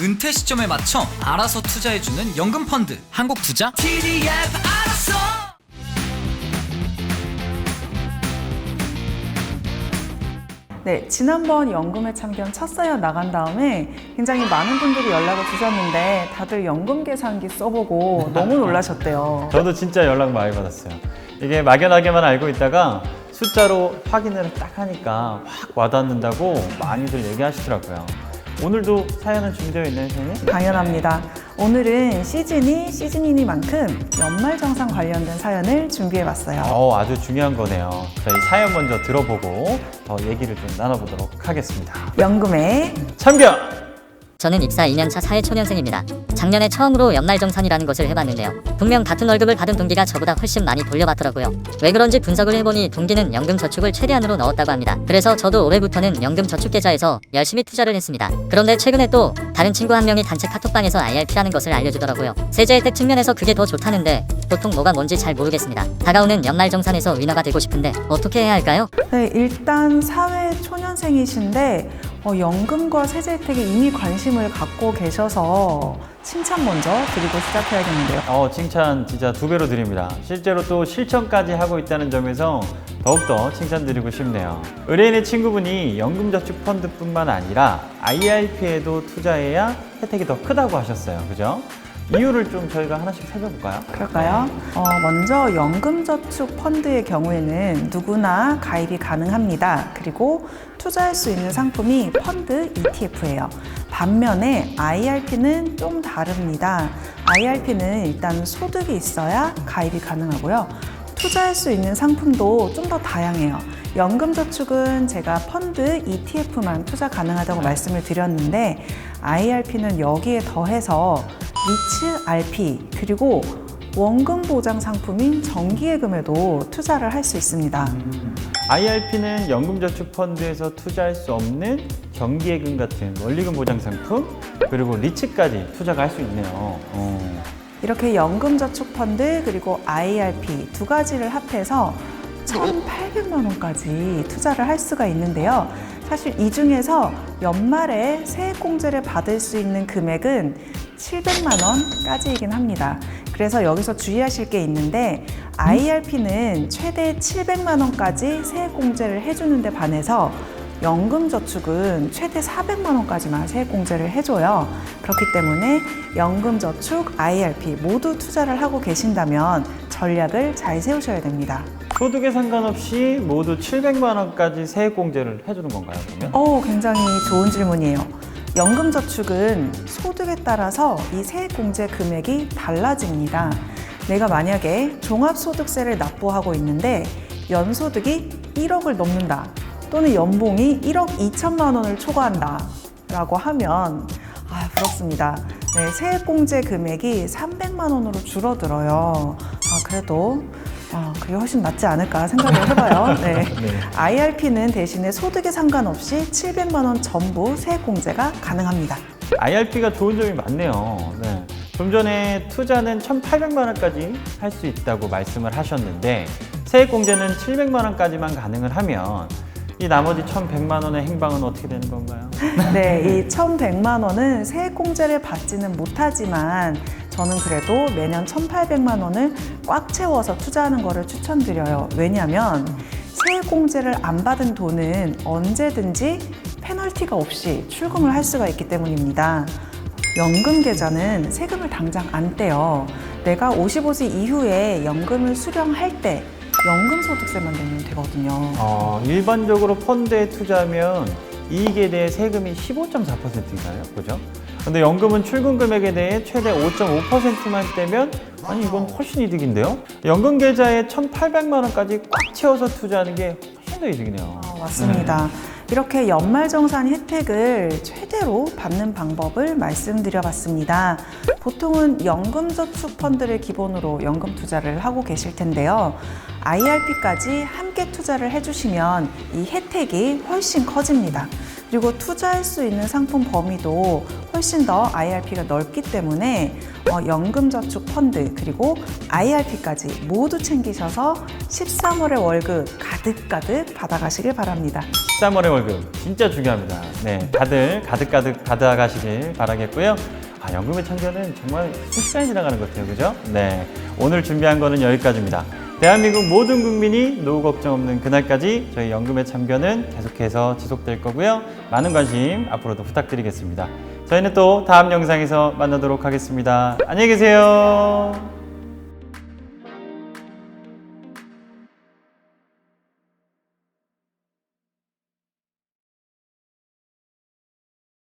은퇴 시점에 맞춰 알아서 투자해주는 연금 펀드 한국 투자 TDF 알았어 네, 지난번 연금에 참견 첫 사연 나간 다음에 굉장히 많은 분들이 연락을 주셨는데 다들 연금 계산기 써보고 너무 놀라셨대요. 저도 진짜 연락 많이 받았어요. 이게 막연하게만 알고 있다가 숫자로 확인을 딱 하니까 확 와닿는다고 많이들 얘기하시더라고요. 오늘도 사연은 준비되어 있나요, 선생님? 당연합니다. 오늘은 시즌이 시즌이니만큼 연말 정산 관련된 사연을 준비해봤어요. 어, 아주 중요한 거네요. 저희 사연 먼저 들어보고 더 얘기를 좀 나눠보도록 하겠습니다. 연금에 참견! 저는 입사 2년차 사회초년생입니다. 작년에 처음으로 연말 정산이라는 것을 해봤는데요. 분명 같은 월급을 받은 동기가 저보다 훨씬 많이 돌려받더라고요. 왜 그런지 분석을 해보니 동기는 연금저축을 최대한으로 넣었다고 합니다. 그래서 저도 올해부터는 연금저축계좌에서 열심히 투자를 했습니다. 그런데 최근에 또 다른 친구 한 명이 단체 카톡방에서 IRP라는 것을 알려주더라고요. 세제 혜택 측면에서 그게 더 좋다는데 보통 뭐가 뭔지 잘 모르겠습니다. 다가오는 연말 정산에서 위너가 되고 싶은데 어떻게 해야 할까요? 네, 일단 사회 초년생이신데 어, 연금과 세제 혜택에 이미 관심을 갖고 계셔서 칭찬 먼저 드리고 시작해야겠는데요. 어, 칭찬 진짜 두 배로 드립니다. 실제로 또 실천까지 하고 있다는 점에서 더욱더 칭찬드리고 싶네요. 의뢰인의 친구분이 연금저축 펀드뿐만 아니라 IRP에도 투자해야 혜택이 더 크다고 하셨어요. 그죠? 이유를 좀 저희가 하나씩 살펴볼까요? 그럴까요? 어, 먼저 연금저축 펀드의 경우에는 누구나 가입이 가능합니다. 그리고 투자할 수 있는 상품이 펀드 ETF예요. 반면에 IRP는 좀 다릅니다. IRP는 일단 소득이 있어야 가입이 가능하고요. 투자할 수 있는 상품도 좀 더 다양해요. 연금저축은 제가 펀드 ETF만 투자 가능하다고 말씀을 드렸는데 IRP는 여기에 더해서 리츠 RP 그리고 원금 보장 상품인 정기예금에도 투자를 할 수 있습니다. IRP는 연금저축 펀드에서 투자할 수 없는 정기예금 같은 원리금 보장 상품 그리고 리츠까지 투자가 할 수 있네요. 어. 이렇게 연금저축 펀드 그리고 IRP 두 가지를 합해서 1,800만 원까지 투자를 할 수가 있는데요. 사실 이 중에서 연말에 세액공제를 받을 수 있는 금액은 700만 원까지이긴 합니다. 그래서 여기서 주의하실 게 있는데 IRP는 최대 700만 원까지 세액공제를 해주는 데 반해서 연금저축은 최대 400만 원까지만 세액공제를 해줘요. 그렇기 때문에 연금저축, IRP 모두 투자를 하고 계신다면 전략을 잘 세우셔야 됩니다. 소득에 상관없이 모두 700만 원까지 세액 공제를 해주는 건가요? 그러면? 오, 굉장히 좋은 질문이에요. 연금저축은 소득에 따라서 이 세액 공제 금액이 달라집니다. 내가 만약에 종합소득세를 납부하고 있는데 연소득이 1억을 넘는다 또는 연봉이 1억 2천만 원을 초과한다 라고 하면 아, 부럽습니다. 네, 세액공제 금액이 300만 원으로 줄어들어요. 아, 그래도 아, 그게 훨씬 낫지 않을까 생각을 해봐요. 네. 네. IRP는 대신에 소득에 상관없이 700만 원 전부 세액 공제가 가능합니다. IRP가 좋은 점이 많네요. 네. 좀 전에 투자는 1,800만 원까지 할 수 있다고 말씀을 하셨는데 세액 공제는 700만 원까지만 가능을 하면 이 나머지 1,100만 원의 행방은 어떻게 되는 건가요? 네, 이 1,100만 원은 세액 공제를 받지는 못하지만 저는 그래도 매년 1,800만 원을 꽉 채워서 투자하는 것을 추천드려요. 왜냐하면 세액공제를 안 받은 돈은 언제든지 페널티가 없이 출금을 할 수가 있기 때문입니다. 연금 계좌는 세금을 당장 안 떼요. 내가 55세 이후에 연금을 수령할 때 연금 소득세만 내면 되거든요. 어, 일반적으로 펀드에 투자하면 이익에 대해 세금이 15.4%인가요? 그죠? 근데 연금은 출금 금액에 대해 최대 5.5%만 떼면 아니 이건 훨씬 이득인데요? 연금 계좌에 1,800만 원까지 꽉 채워서 투자하는 게 훨씬 더 이득이네요. 어, 맞습니다. 이렇게 연말정산 혜택을 최대로 받는 방법을 말씀드려 봤습니다. 보통은 연금저축 펀드를 기본으로 연금 투자를 하고 계실 텐데요. IRP까지 함께 투자를 해주시면 이 혜택이 훨씬 커집니다. 그리고 투자할 수 있는 상품 범위도 훨씬 더 IRP가 넓기 때문에 어, 연금저축 펀드 그리고 IRP까지 모두 챙기셔서 13월의 월급 가득가득 받아가시길 바랍니다. 13월의 월급 진짜 중요합니다. 네, 다들 가득가득 받아가시길 바라겠고요. 아, 연금의 참견은 정말 순식간에 지나가는 것 같아요. 그죠? 네. 오늘 준비한 거는 여기까지입니다. 대한민국 모든 국민이 노후 걱정 없는 그날까지 저희 연금의 참견은 계속해서 지속될 거고요. 많은 관심 앞으로도 부탁드리겠습니다. 저희는 또 다음 영상에서 만나도록 하겠습니다. 안녕히 계세요.